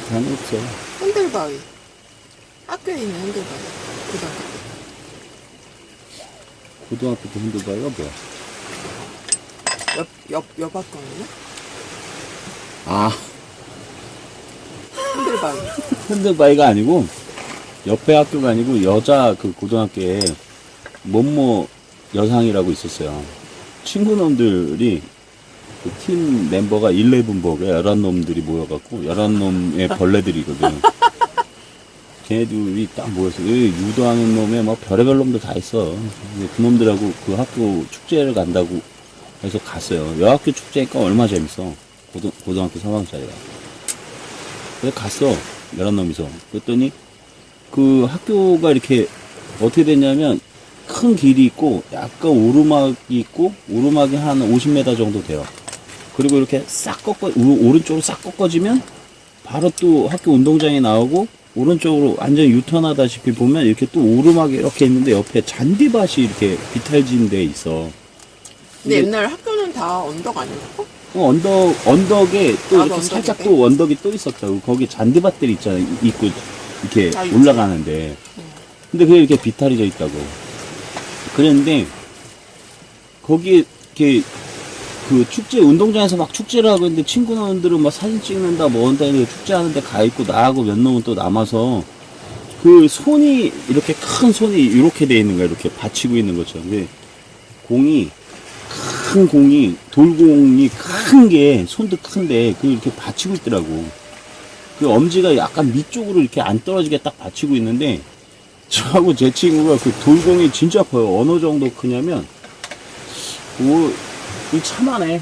단이 없어. 흔들바위. 학교에 있는 흔들바위. 고등학교 때. 고등학교 때 흔들바위가 뭐야? 옆, 옆, 옆 학교였나? 아, 흔들바위. 흔들바위가 아니고, 옆에 학교가 아니고, 여자 그 고등학교에, 뭐뭐 여상이라고 있었어요. 친구놈들이, 그 팀 멤버가 11복에 11놈들이 모여갖고, 11놈의 벌레들이거든. 걔네들이 딱 모여서, 이 유도하는 놈에 뭐 별의별 놈들 다 있어. 그 놈들하고 그 학교 축제를 간다고 해서 갔어요. 여학교 축제니까 얼마 재밌어. 고등, 고등학교 3학년짜리가. 그래서 갔어. 여러 놈이서. 그랬더니 그 학교가 이렇게 어떻게 됐냐면 큰 길이 있고 약간 오르막이 있고 오르막이 한 50m 정도 돼요. 그리고 이렇게 싹 꺾어 우- 오른쪽으로 싹 꺾어지면 바로 또 학교 운동장이 나오고 오른쪽으로 완전 유턴하다시피 보면 이렇게 또 오르막이 이렇게 있는데 옆에 잔디밭이 이렇게 비탈진 데 있어. 근데 근데- 옛날 학교는 다 언덕 아니었고? 어, 언덕, 언덕에 또 아, 이렇게? 살짝 또 언덕이 또 있었다고. 거기 잔디밭들 있잖아. 있고, 이렇게 아. 올라가는데. 근데 그게 이렇게 비탈이 져 있다고. 그랬는데, 거기에, 이렇게, 그 축제, 운동장에서 막 축제를 하고 있는데 친구들은 막 사진 찍는다, 뭐 한다, 이렇게 축제하는데 가 있고, 나하고 몇 놈은 또 남아서, 그 손이, 이렇게 큰 손이 이렇게 돼 있는 거야. 이렇게 받치고 있는 것처럼. 공이, 큰 공이 돌공이 큰 게 손도 큰데 그 이렇게 받치고 있더라고. 그 엄지가 약간 밑쪽으로 이렇게 안 떨어지게 딱 받치고 있는데 저하고 제 친구가 그 돌공이 진짜 커요. 어느 정도 크냐면 오 이 차만해.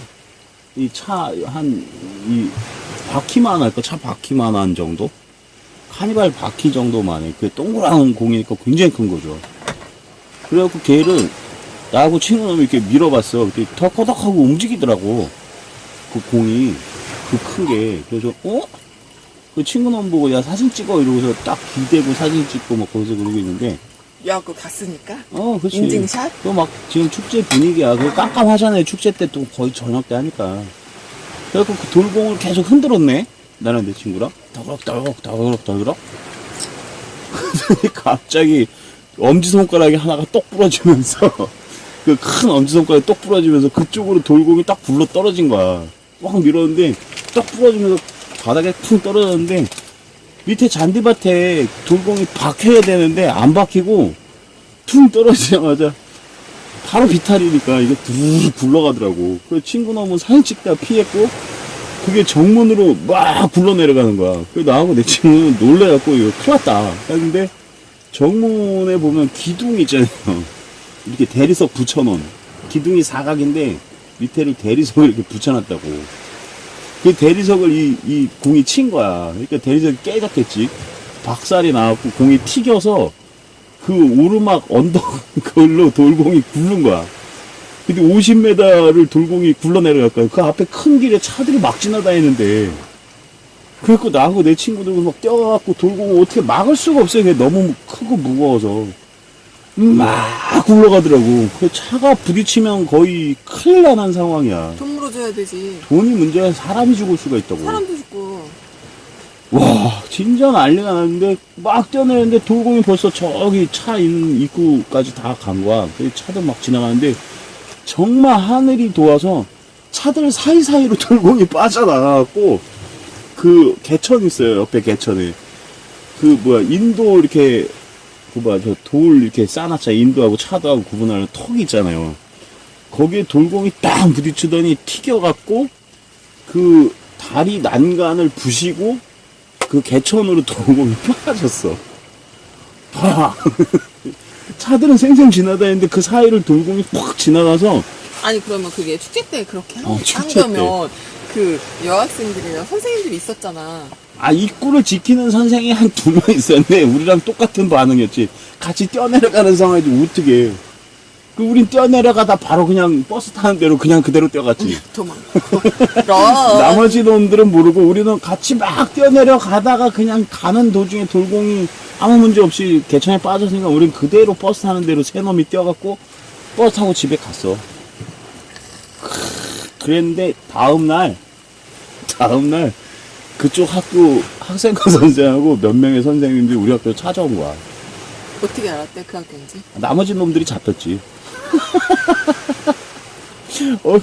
이 차 한 이 바퀴만 할까 차 바퀴만 한 정도? 카니발 바퀴 정도만 해. 그 동그란 공이니까 굉장히 큰 거죠. 그래갖고 걔를 나하고 친구놈이 이렇게 밀어봤어. 그때 덕커덕하고 움직이더라고. 그 공이. 그 큰 게. 그래서, 어? 그 친구놈 보고, 야, 사진 찍어. 이러고서 딱 기대고 사진 찍고 막 거기서 그러고 있는데, 여학교 갔으니까? 어, 그치. 인증샷? 또 막 지금 축제 분위기야. 그 깜깜하잖아요. 축제 때 또 거의 저녁 때 하니까. 그래갖고 그 돌공을 계속 흔들었네. 나랑 내 친구랑. 더그럭, 더그럭, 더그럭. 갑자기 엄지손가락이 하나가 똑 부러지면서 그 큰 엄지손가락이 똑 부러지면서 그쪽으로 돌공이 딱 굴러 떨어진 거야. 막 밀었는데 똑 부러지면서 바닥에 쿵 떨어졌는데 밑에 잔디밭에 돌공이 박혀야 되는데 안 박히고 퉁 떨어지자마자 바로 비탈이니까 이게 두르르 굴러가더라고. 그 친구 놈은 사진 찍다 피했고 그게 정문으로 막 굴러 내려가는 거야. 그 나하고 내 친구는 놀래갖고 이거 큰일 났다. 했는데 정문에 보면 기둥 있잖아요. 이렇게 대리석 붙여놓은 기둥이 사각인데 밑에를 대리석을 이렇게 붙여놨다고. 그 대리석을 이, 이 공이 친 거야. 그러니까 대리석이 깨졌겠지. 박살이 나갖고 공이 튀겨서 그 오르막 언덕 그걸로 돌공이 굴른 거야. 근데 50m를 돌공이 굴러 내려갈 거야. 그 앞에 큰 길에 차들이 막 지나다니는데. 그래갖고 나하고 내 친구들 막 뛰어가갖고 돌공을 어떻게 막을 수가 없어요. 그게 너무 크고 무거워서. 막 굴러가더라고. 그 차가 부딪히면 거의 큰일 나는 상황이야. 돈 물어줘야 되지. 돈이 문제야 사람이 죽을 수가 있다고. 사람도 죽고. 와, 진짜 난리가 났는데, 막 뛰어내는데 돌공이 벌써 저기 차 있는 입구까지 다 간 거야. 그 차도 막 지나가는데, 정말 하늘이 도와서 차들 사이사이로 돌공이 빠져나가갖고, 그 개천 있어요, 옆에 개천에. 그 뭐야, 인도 이렇게, 그 뭐야, 저돌 이렇게 쌓아놨자 인도하고 차도하고 구분하는 턱이 있잖아요. 거기에 돌공이 딱 부딪히더니 튀겨갖고, 그 다리 난간을 부시고, 그 개천으로 돌공이 빠졌어. 팍! 차들은 생생 지나다니는데 그 사이를 돌공이 팍 지나가서 아니, 그러면 그게 축제 때 그렇게 한, 어, 한 축제 거면 그 여학생들이랑 선생님들이 있었잖아. 아 입구를 지키는 선생이 한 두 명 있었는데 우리랑 똑같은 반응이었지. 같이 뛰어내려가는 상황이지 어떻게? 그 우린 뛰어내려가다 바로 그냥 버스 타는 대로 그냥 그대로 뛰어갔지. 도망. 그럼. 나머지 놈들은 모르고 우리는 같이 막 뛰어내려 가다가 그냥 가는 도중에 돌공이 아무 문제 없이 개천에 빠졌으니까 우린 그대로 버스 타는 대로 세 놈이 뛰어갔고 버스 타고 집에 갔어. 크, 그랬는데 다음날 다음날 그쪽 학교 학생과 선생하고 몇 명의 선생님들이 우리 학교 찾아온 거야. 어떻게 알았대 그 학교인지? 나머지 놈들이 잡혔지. 어,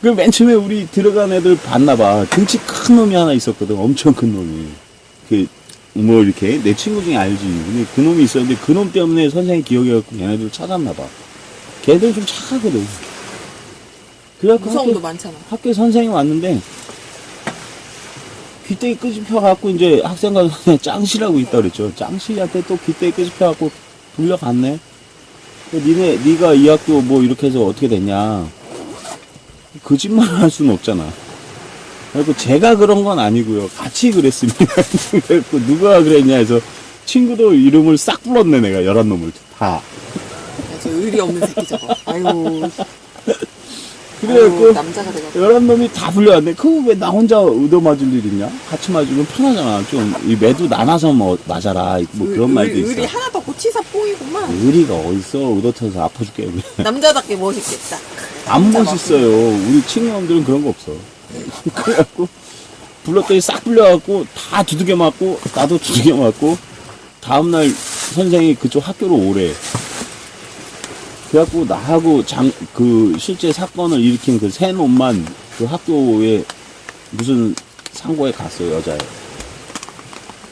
그 맨 처음에 우리 들어간 애들 봤나 봐. 등치 큰 놈이 하나 있었거든. 엄청 큰 놈이. 그, 뭐, 이렇게. 내 친구 중에 알지. 근데 그 놈이 있었는데 그 놈 때문에 선생이 기억해갖고 걔네들 찾았나 봐. 걔들 좀 착하거든. 그래갖고 무서움도 학교, 많잖아. 학교에 선생이 왔는데, 귀때기 끄집혀 갖고 이제 학생과 선생 짱씨라고 있다 그랬죠. 짱씨한테 또 귀때기 끄집혀 갖고 불려갔네. 근데 니네, 니가 이 학교 뭐 이렇게 해서 어떻게 됐냐. 거짓말을 할 수는 없잖아. 그리고 제가 그런 건 아니고요. 같이 그랬습니다. 그래갖고 누가 그랬냐 해서 친구들 이름을 싹 불렀네, 내가. 열한 놈을. 다. 야, 저 의리 없는 새끼 저거. 아이고. 그래갖고 남자가. 열한 놈이 다 불려왔네. 그거 왜 나 혼자 얻어 맞을 일 있냐? 같이 맞으면 편하잖아. 좀, 이 매도 나눠서 뭐, 맞아라. 뭐 그런 의- 말도 의- 있어. 의리 하나 더 고치사 뽕이구만. 의리가 어딨어. 얻어쳐서 아파 죽게. 남자답게 멋있겠다. 안 진짜 멋있어요. 우리 친구놈들은 그런 거 없어. 그래갖고, 불렀더니 싹 불려갖고, 다 두들겨 맞고, 나도 두들겨 맞고, 다음날 선생이 그쪽 학교로 오래. 그래갖고, 나하고 장, 그, 실제 사건을 일으킨 그 세 놈만 그 학교에 무슨 상고에 갔어요, 여자애.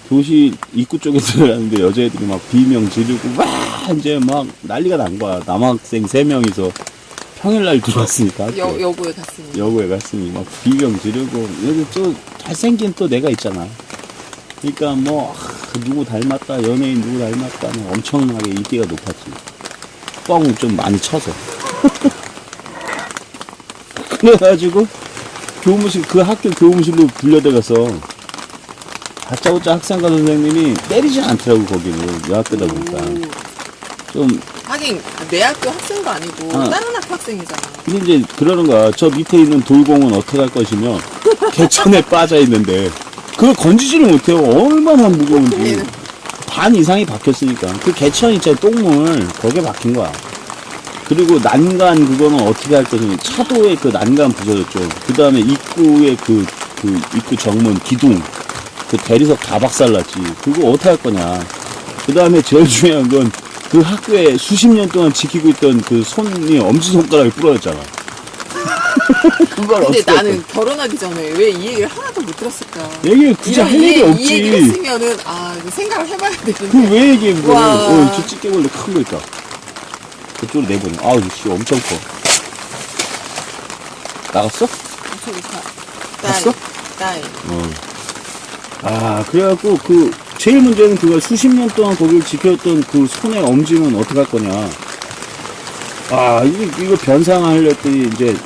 교실 입구 쪽에 들어갔는데 여자애들이 막 비명 지르고, 막, 이제 막 난리가 난 거야. 남학생 세 명이서 평일날 들어왔으니까. 여, 여고에 갔으니. 여고에 갔으니 막 비명 지르고 여기 또 잘생긴 또 내가 있잖아. 그러니까 뭐 아, 누구 닮았다 연예인 누구 닮았다 뭐 엄청나게 인기가 높았지. 뻥 좀 많이 쳐서. 그래가지고 교무실 그 학교 교무실로 불려들어가서 다짜고짜 학생과 선생님이 때리진 않더라고 거기는 여학교다 보니까 오. 좀 하긴 내 학교 학생도 아니고 어. 다른 학교 학생이잖아. 근데 이제 그러는 거야. 저 밑에 있는 돌공은 어떻게 할 것이며 개천에 빠져 있는데 그걸 건지지를 못해요. 얼마나 무거운지 얘는 반 이상이 박혔으니까 그 개천 있잖아요. 똥물 거기에 박힌 거야. 그리고 난간 그거는 어떻게 할 것이냐 차도에 그 난간 부서졌죠. 그 다음에 입구에 그, 그 입구 정문 기둥 그 대리석 다 박살났지. 그거 어떻게 할 거냐. 그 다음에 제일 중요한 건 그 학교에 수십 년 동안 지키고 있던 그 손이 엄지손가락이 부러졌잖아. 그걸 근데 어떻게 나는 결혼하기 전에 왜 이 얘기를 하나도 못 들었을까? 얘기 굳이 이런 할 이, 얘기 이 없지. 얘기를 했으면은 아 이거 생각을 해봐야 되는데. 그왜 얘기해 그거를? 와. 어, 저 집게벌레 큰 거 있다. 그쪽으로 내보내. 아우 씨 엄청 커. 나갔어? 저기 다. 봤어? 딸. 어. 아, 그래갖고, 그, 제일 문제는 그거 수십 년 동안 거기를 지켰던 그 손의 엄지는 어떡할 거냐. 아, 이거, 이거 변상하려더니 이제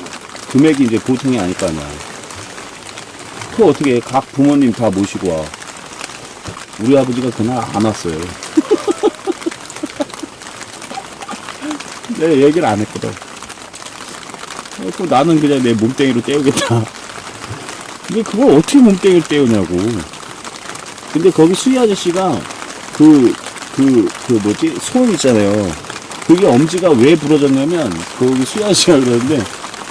금액이 이제 보통이 아닐 거 아니야. 그거 어떻게 해? 각 부모님 다 모시고 와. 우리 아버지가 그날 안 왔어요. 내가 얘기를 안 했거든. 그래갖고 나는 그냥 내 몸뚱이로 때우겠다. 근데 그걸 어떻게 몸뚱이를 때우냐고. 근데 거기 수희 아저씨가 그, 그, 그 뭐지? 소음 있잖아요. 그게 엄지가 왜 부러졌냐면, 거기 수희 아저씨가 그러는데,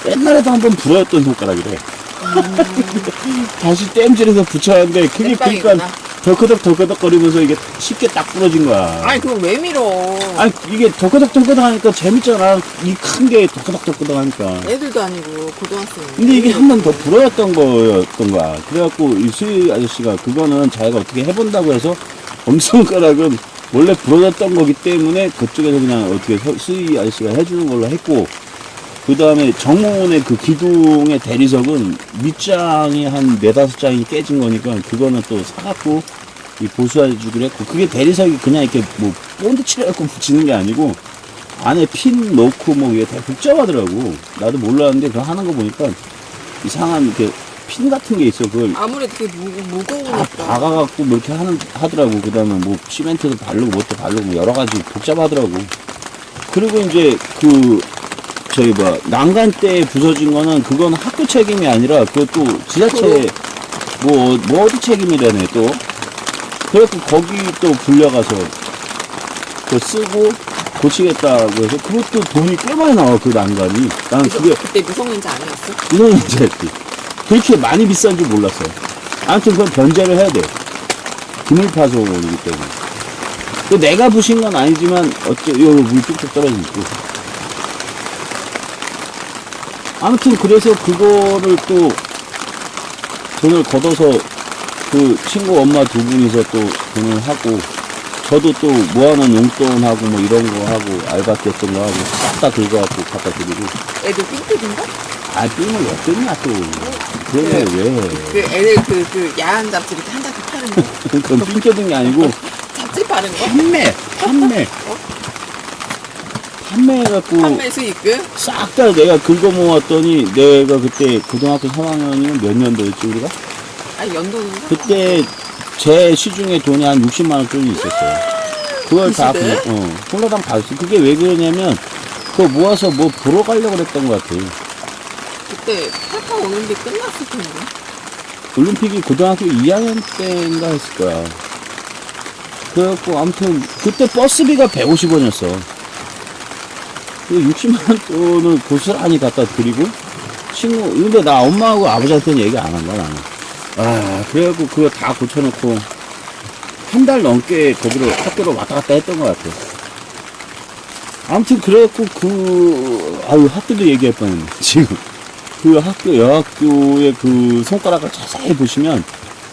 옛날에도 한번 부러졌던 손가락이래. 다시 땜질해서 붙여놨는데, 그게 땜빵이구나. 그러니까 덜커덕 덜커덕 거리면서 이게 쉽게 딱 부러진 거야. 아니 그럼 왜 밀어? 아니, 이게 덜커덕 덜커덕 하니까 재밌잖아. 이 큰 게 덜커덕 덜커덕 하니까. 애들도 아니고 고등학생. 근데 이게 한 번더 불어였던 거였던 거야. 그래갖고 이 수희 아저씨가 그거는 자기가 어떻게 해본다고 해서 엄지손가락은 원래 부러졌던 거기 때문에 그쪽에서 그냥 어떻게 서- 수희 아저씨가 해주는 걸로 했고 그 다음에 정문의 그 기둥의 대리석은 밑장이 한 네다섯 장이 깨진 거니까 그거는 또 사갖고 이 보수해주기로 했고 그게 대리석이 그냥 이렇게 뭐 본드 칠해갖고 붙이는 게 아니고 안에 핀 넣고 뭐 이게 되게 복잡하더라고. 나도 몰랐는데 그거 하는 거 보니까 이상한 이렇게 핀 같은 게 있어. 그걸 아무래도 그게 무, 다 무거우니까. 박아갖고 뭐 이렇게 하는, 하더라고. 그 다음에 뭐 시멘트도 바르고 뭐도 바르고 뭐 여러 가지 복잡하더라고. 그리고 이제 그, 저희 뭐, 난간 때 부서진 거는 그건 학교 책임이 아니라 그것도 지자체 뭐, 뭐 어디 책임이라네 또. 그래갖고 거기 또 불려가서 그 쓰고 고치겠다고 해서 그것도 돈이 꽤 많이 나와 그 난간이. 나는 그게 그때 미성년자 아니었어? 이런 문제였지. 그렇게 많이 비싼 줄 몰랐어요. 아무튼 그건 변제를 해야 돼. 그물 파손이기 때문에. 또 내가 부신 건 아니지만 어째 여기 물 뚝뚝 떨어지고. 아무튼 그래서 그거를 또 돈을 걷어서 그 친구 엄마 두 분이서 또 돈을 하고 저도 또 모아놓은 용돈하고 뭐 이런 거 하고 알바티 했던 거 하고 싹 다 긁어갖고 갖다 드리고 애들 삥뜯인가? 아 삐을 왜 뜯냐 또 그래 왜그 애들 그, 그 야한 잡지 이렇게 한 잡지 파는 거? 그건 삥뜯은 게 아니고 잡지 파는 거? 판매 판매 판매해갖고 판매 수익금? 싹 다 내가 긁어 모았더니 내가 그때 고등학교 3학년이면 몇 년도였지 우리가? 아니 연도는 그때 제 시중에 돈이 한 60만 원 정도 있었어요. 그걸 다그 그냥? 어, 홀라당 받았어. 그게 왜 그러냐면 그거 모아서 뭐 보러 가려고 그랬던 것 같아. 그때 팔파 올림픽 끝났을 텐데 올림픽이 고등학교 2학년 때인가 했을 거야. 그래갖고 아무튼 그때 버스비가 150원이었어. 그 60만 원 돈을 고스란히 갖다 드리고 친구 근데 나 엄마하고 아버지한테는 얘기 안 한 거야 나는. 아 그래갖고 그거 다 고쳐놓고 한 달 넘게 거기로 학교로 왔다 갔다 했던 것 같아. 아무튼 그래갖고 그 아유 학교도 얘기할 뻔했네 지금. 그 학교 여학교의 그 손가락을 자세히 보시면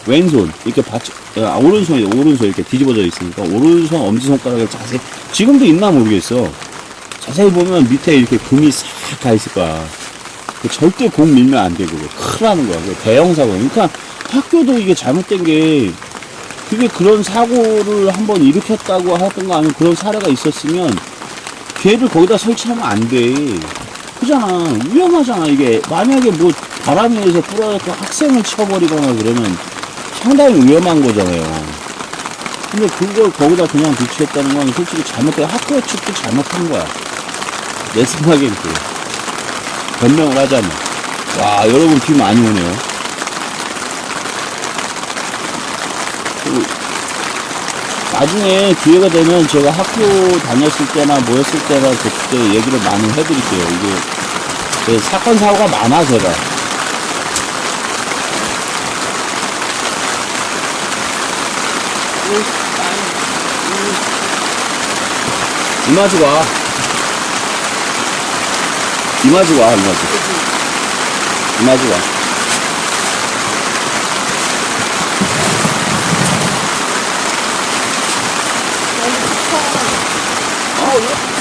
왼손 이렇게 받쳐 아, 오른손이 오른손 이렇게 뒤집어져 있으니까 오른손 엄지 손가락을 자세히 지금도 있나 모르겠어 자세히 보면 밑에 이렇게 금이 싹 가 있을 거야 그 절대 공 밀면 안 되고 큰일 나는 거야 그 대형 사고 그러니까 학교도 이게 잘못된 게 그게 그런 사고를 한번 일으켰다고 하던가 아니면 그런 사례가 있었으면 걔를 거기다 설치하면 안 돼 그잖아. 위험하잖아, 이게. 만약에 뭐, 바람에 의해서 부러져서 학생을 쳐버리거나 그러면 상당히 위험한 거잖아요. 근데 그걸 거기다 그냥 배치했다는 건 솔직히 잘못된 학교 측도 잘못한 거야. 내 생각엔 그래. 변명을 하자면. 와, 여러분 비 많이 오네요. 그, 나중에 기회가 되면 제가 학교 다녔을 때나 뭐였을 때나 그때 얘기를 많이 해드릴게요. 이게 그 사건 사고가 많아 제가. 이마지 와. 이마지 와 이마지. 이마지 와. 어